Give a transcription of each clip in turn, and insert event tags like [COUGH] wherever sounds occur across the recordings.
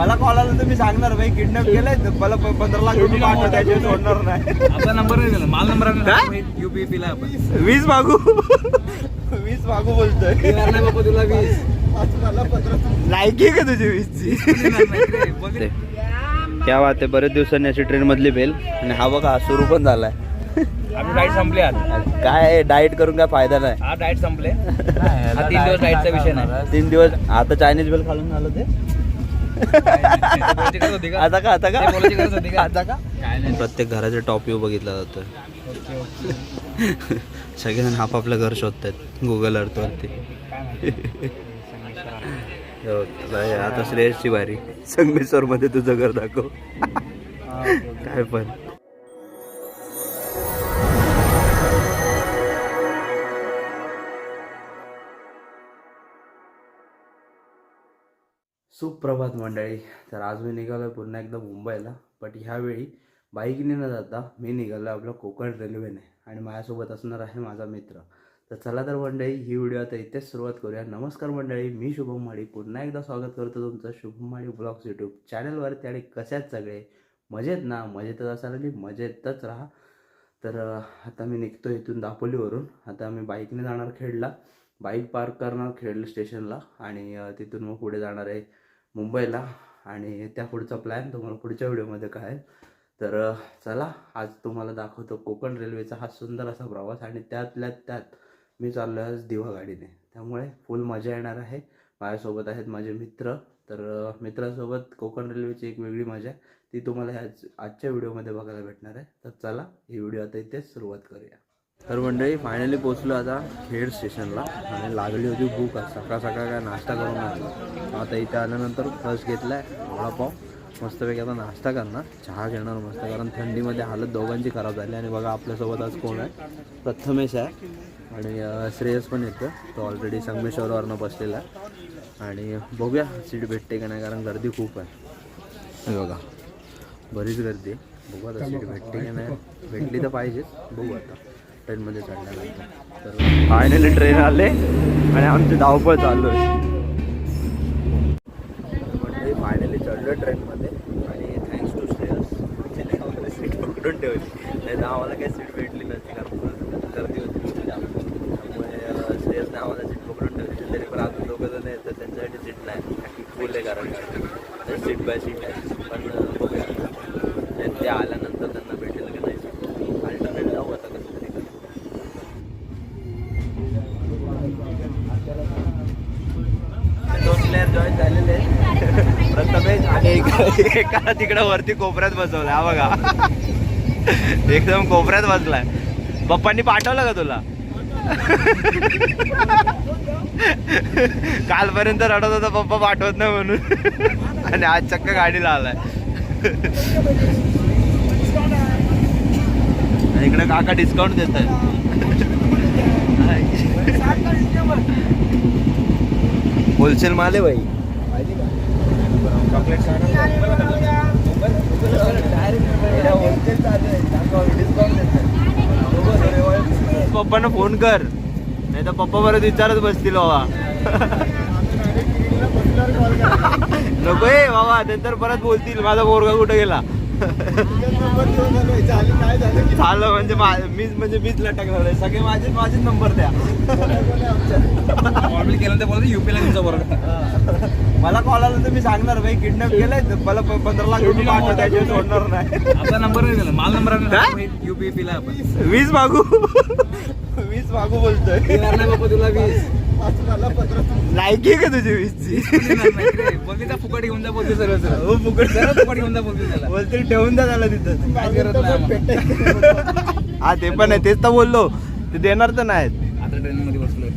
मला कॉल आला तर मी सांगणार भाई किडनॅप केलंय मला प- पंधरा लाख रुपये सोडणार नाही. आपला नंबर नाही दिला. माल नंबर काय? युपीपी ला आपण. वीस मागू. वीस मागू बोलतोय. देणार नाही बाबा तुला वीस. लायकी आहे का तुझी वीसची? देणार नाही रे. बोल. दे. क्या बात आहे बरेच दिवसांनी अशी ट्रेन मधली बेल आणि हा बघा हा सुरू पण झालाय. आपली डाएट संपली आज. काय डाएट करून काय फायदा नाही. हा डाएट संपले. हा तीन दिवस डाएटचा विषय नाही. तीन दिवस आता चायनीज बेल खालून आलं ते बोलायची गरज होती का? आता का आता का? आता का? काय नाही. प्रत्येक घराचा टॉप व्ह्यू बघितला जातोय. सगळेजण आपापलं घर शोधतात गुगल अर्थ वरती. नाही, आता श्रेयसची बारी. संगमेश्वर मध्ये तुझं घर दाखव. काय पण. सुप्रभात मंडळी. तर आज मी निघालो आहे पुन्हा एकदा मुंबईला. बट ह्यावेळी बाईकने न जाता मी निघालो आहे आपलं कोकण रेल्वेने. आणि माझ्यासोबत असणार आहे माझा मित्र. तर चला तर मंडळी ही व्हिडिओ आता इथेच सुरुवात करूया. नमस्कार मंडळी मी शुभम माळी. पुन्हा एकदा स्वागत करतो तुमचं शुभम माळी ब्लॉग्स यूट्यूब चॅनलवरती. आणि कशाच सगळे? मजेत ना? मजेतच असाल आणि मजेतच राहा. तर आता मी निघतो इथून दापोलीवरून. आता मी बाईकने जाणार खेडला. बाईक पार्क करणार खेड स्टेशनला. आणि तिथून मग पुढे जाणार आहे मुंबईला आणि त्या पुढचा प्लॅन तुम्हाला पुढच्या व्हिडिओमध्ये काय तर चला आज तुम्हाला दाखवतो कोकण रेल्वेचा हा सुंदर असा प्रवास आणि त्यातल्या त्यात मी चाललो आहे आज दिवा गाडीने त्यामुळे फुल मजा येणार आहे. माझ्यासोबत आहेत माझे मित्र. तर मित्रासोबत मित्रांसोबत कोकण रेल्वेची एक वेगळी मजा आहे. ती तुम्हाला ह्याच आजच्या व्हिडिओमध्ये बघायला भेटणार आहे. तर चला ही व्हिडिओ आता इथेच सुरुवात करूया. तर मंडळी फायनली पोचलो आता खेड स्टेशनला आणि लागली होती भूक आज. सकाळ सकाळ काय नाश्ता करून आला. आता इथे आल्यानंतर फर्स्ट घेतला आहे वडापाव. मस्तपैकी आता नाश्ता करणार. चहा घेणार मस्त कारण थंडीमध्ये हालत दोघांची खराब झाली. आणि बघा आपल्यासोबत आज कोण आहे? प्रथमेश आहे. आणि श्रेयस पण येतो तो ऑलरेडी संगमेश्वरवरनं बसलेला आहे. आणि बघूया सीट भेटते का नाही कारण गर्दी खूप आहे. बघा. बरीच गर्दी आहे. बघू आता सीट भेटते की नाही. भेटली तर पाहिजेच. बघू आता. ट्रेनमध्ये चढल्यानंतर तर फायनली ट्रेन आले आणि आमची धावपळ चालू आहे. म्हणजे फायनली चढलो ट्रेनमध्ये आणि थँक्स टू श्रेयस आम्हाला सीट पकडून ठेवली. नाही तर आम्हाला काही सीट भेटली नसती कारण गर्दी होती. त्यामुळे श्रेयसने आम्हाला सीट पकडून ठेवली. तरी पण अजून दोघं जण तर त्यांच्यासाठी सीट नाही. फुल आहे कारण. सीट बाय सीट आहे. पण बघूया. ते आल्यानंतर त्यांना भेटेल की नाही सीट अल्टरनेट जाऊ आता कसं तरी करून. दोन प्लेअर जॉईन झालेले आहेत. प्रथमेश आणि एक- एकाला तिकडे वरती कोपऱ्यात बसवलाय हा बघा. एकदम कोपऱ्यात बसलाय. पप्पांनी पाठवलं का तुला? कालपर्यंत रडत होता पप्पा पाठवत नाही म्हणून. आणि आज चक्क गाडीला आलाय. इकडे काका डिस्काउंट देत होलसेल माल आहे भाई पप्पांना फोन कर. नाही तर पप्पा परत विचारत बसतील बाबा. [LAUGHS] नको ए बाबा नंतर परत बोलतील. माझा पोरगा कुठे गेला? झालं म्हणजे मा- मीच म्हणजे मीच लटकणार आहे. सगळे माझे माझेच नंबर द्या. Call केलं तर बोलतो युपीला तुमचा बरोबर मला कॉल आला तर मी सांगणार भाई किडनॅप केलंय मला पंधरा लाख रुपये त्याशिवाय सोडणार नाही. आपला नंबर नाही दिला. माल नंबर काय? युपीपी ला आपण. वीस मागू. वीस मागू बोलतोय. बाबा तुला वीस. लायकी आहे का तुझी वीसची नाही. बोलते त्या फुकट घेऊन जा बोलते हो फुकट. घेऊन जा बोलते त्याला. बोलतील ठेवून द्या त्याला तिथं. काय करत नाही आम्हाला. हा ते पण आहे तेच तर बोललो. ते देणार तर नाहीत. आता बसलोय.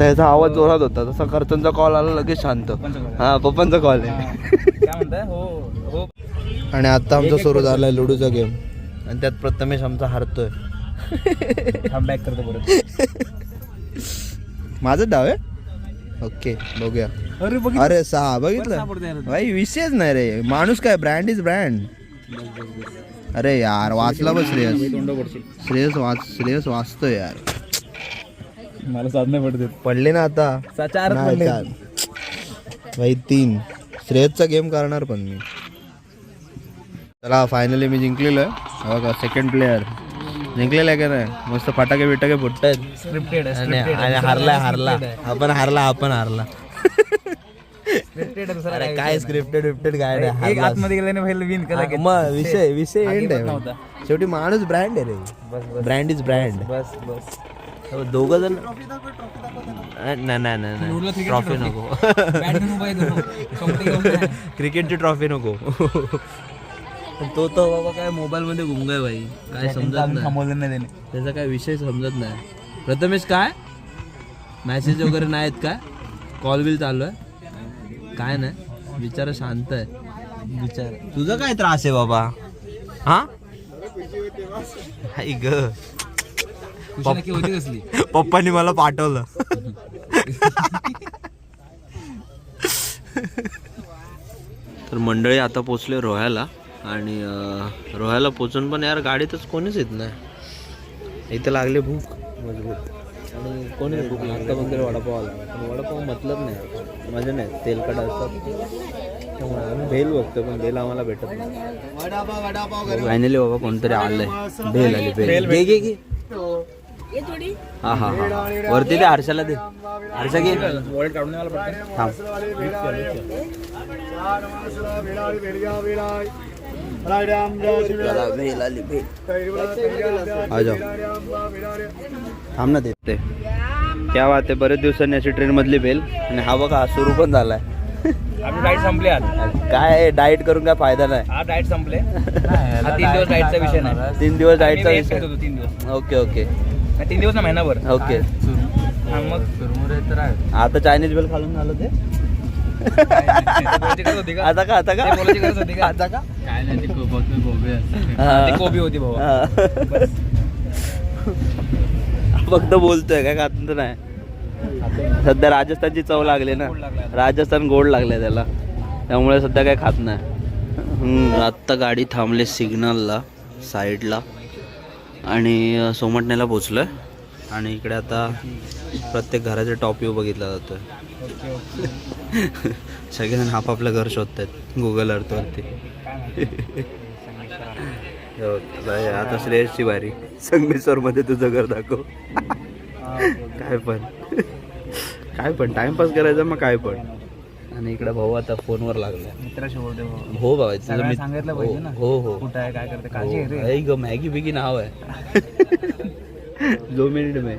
याचा आवाज जोरात होता तसा कर्तनचा कॉल आला लगेच शांत. हा पप्पांचा कॉल. आहे. हो हो आणि आता आमचा सुरू. झालाय लुडूचा गेम आणि त्यात प्रथमेश आमचा हारतोय. बॅक करतो परत. माझं डाव आहे? ओके बघूया. अरे बघ अरे सहा बघितलं. भाई विषयच नाही रे. माणूस काय ब्रँड इज ब्रँड अरे यार वाचला बस श्रेयस. श्रेयस वाच श्रेयस वाचतोय यार. मला साधने पडते. पडले ना आता. चार. भाई तीन. श्रेयसचा गेम करणार पण मी. चला फायनली मी जिंकलेलो आहे बघा सेकंड प्लेअर जिंकलेला आहे का नाही? मस्त फटाके बिटाके फुटत आहेत स्क्रिप्टेड आणि आणि हारला हारला. आपण हारला आपण हारला. अरे काय स्क्रिप्टेड विप्टेड काय नाही एक हारलास. आतमध्ये गेल्याने पहिले विन केला हा, मग विषय विषय एंड आहे नव्हता. शेवटी माणूस ब्रँड आहे रे. ब्रँड इज ब्रँड बस बस. दोघ जण नाही नाही नाही ट्रॉफी नको. क्रिकेटची [LAUGHS] ट्रॉफी नको. [LAUGHS] तो तर बाबा काय मोबाईल मध्ये गुंगाय भाई काय समजत नाही. थांबवलं नाही त्याने. त्याचा काय विषय समजत नाही. प्रथमेश काय? मॅसेज वगैरे नाहीत काय कॉल बिल चालू आहे. काय नाही. बिचारा शांत आहे. बिचार. तुझा काय त्रास आहे बाबा? हा? हाय ग. नक्की होती कसली? पप्पानी मला पाठवलं. [LAUGHS] तर मंडळी आता पोचले रोह्याला. आणि रोह्याला पोचून पण यार गाडीतच कोणीच येत नाही इथं लागले भूक मजबूत आणि कोणी भूक लागतं तरी वडापाव आला पण वडापाव मतलब नाही मजा नाही तेलकट असतात त्यामुळे आम्ही भेल बघतो पण भेल आम्हाला भेटत नाही फायनली बाबा कोणतरी आलंय भेल आली भेल घे घे घे हा हा हा वरती दे हर्षाला दे हर्षा घे थांब भेल आली भेल आ जाओ थांब ना ते क्या बात आहे बरेच दिवसांनी अशी ट्रेन मधली बेल आणि हा बघा सुरू पण झालाय आपली डाएट काय डाएट करून काय फायदा नाही हा डाएट संपले तीन दिवस डाएटचा विषय नाही तीन दिवस डाएटचा विषय तीन दिवस ओके ओके तीन दिवस ना महिनाभर ओके मग आता चायनीज बेल खालून झालं ते आता का आता का? आता का? काय नाही ते कोबी हा. ती कोबी होती भाऊ. फक्त बोलतोय काय खात तर नाही. सध्या राजस्थानची चव लागली ना. राजस्थान गोड लागले त्याला. त्यामुळे सध्या काय खात नाही. हम्म, आत्ता गाडी थांबले सिग्नलला साईडला. आणि सोमटण्याला पोचलोय आणि इकडे आता प्रत्येक घराचे टॉप व्ह्यू बघितला जातोय. [LAUGHS] सगळेजण आपापलं घर शोधतात गुगल अर्थवरती हो, आता श्रेयसची बारी. संगमेश्वर मध्ये तुझं घर दाखव. [LAUGHS] काय पण. [LAUGHS] काय पण टाइमपास करायचा मग काय पण. आणि इकडे भाऊ आता फोनवर लागला मित्राशी हो बाबा सांगितलं पाहिजे ना. हो हो कुठं आहे काय करते हो. मॅगी बिगी नाव आहे. दो मिनिट में.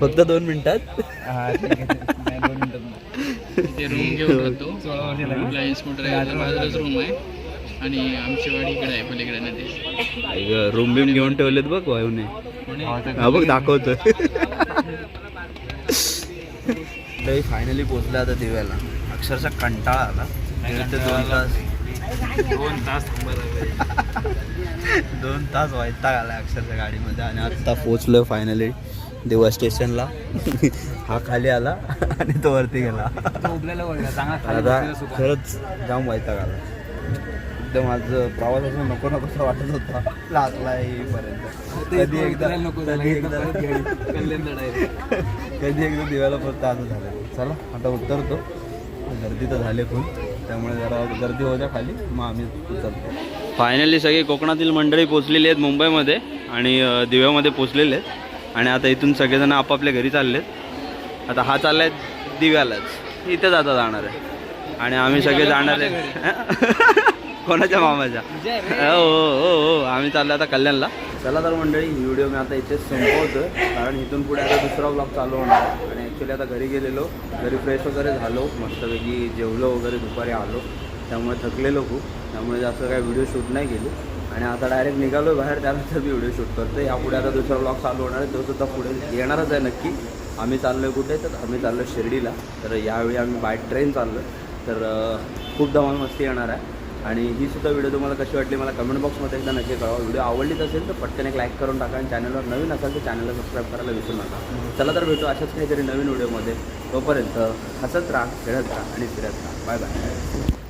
फक्त दोन मिनिटात? हा, रूम घेऊन रूम आहे आणि आमची वाडी इकडे आहे पलीकडे नदी रूम बिम घेऊन ठेवलेत बघ वायूने. हा बघ दाखवतो फायनली पोचला आता दिव्याला. अक्षरशः कंटाळा आला. दोन तास. दोन तास दोन तास वैताग आला अक्षरशः गाडीमध्ये आणि आत्ता पोचलोय फायनली दिवा स्टेशनला. हा खाली आला आणि तो वरती गेला. आता. खरंच जाम वैताग आला. एकदम माझं प्रवास असं नको नको वाटत होता. लागला येईपर्यंत कधी एकदा कधी एकदा. कधी एकदा दिव्याला परत असं झालं. चला आता उतरतो. गर्दी तर झाली खूप त्यामुळे जरा गर्दी होत्या खाली मग आम्ही उतरतो फायनली सगळी कोकणातील मंडळी पोचलेली आहेत मुंबईमध्ये आणि दिव्यामध्ये पोचलेले आहेत. आणि आता इथून सगळेजण आपापल्या घरी चालले आहेत आता हा चाललाय दिव्यालाच. इथेच आता जाणार आहे. आणि आम्ही सगळे जाणार आहे. [LAUGHS] कोणाच्या मामाच्या? हो हो हो हो. आम्ही चाललो आता कल्याणला. चला तर मंडळी ही व्हिडिओ मी आता इथेच संपवतोय. कारण इथून पुढे आता दुसरा ब्लॉग चालू होणार. आहे. आणि ॲक्च्युली आता घरी गेलेलो. घरी फ्रेश वगैरे झालो. मस्तपैकी जेवलो वगैरे दुपारी आलो. त्यामुळे थकलेलो खूप. त्यामुळे जास्त काही व्हिडिओ शूट नाही केली. आणि आता डायरेक्ट निघालो बाहेर. त्यानंतर मी व्हिडिओ शूट करतो यापुढे आता दुसरा ब्लॉग चालू होणार आहे. तो सुद्धा पुढे येणारच आहे नक्की. आम्ही चाललो आहे कुठे? तर आम्ही चाललो शिर्डीला. तर यावेळी आम्ही बाय ट्रेन चाललो तर खूप धमाल मस्ती येणार आहे. आणि ही सुद्धा व्हिडिओ तुम्हाला कशी वाटली मला कमेंट बॉक्समध्ये एकदा नक्की कळवा. व्हिडिओ आवडलीच असेल तर पटकन एक लाईक करून टाका आणि चॅनलवर नवीन असाल तर चॅनलला सबस्क्राईब करायला विसरू नका. चला तर भेटू अशाच काहीतरी नवीन व्हिडिओमध्ये तोपर्यंत हसत राहा खेळत राहा आणि फिरत राहा. Bye bye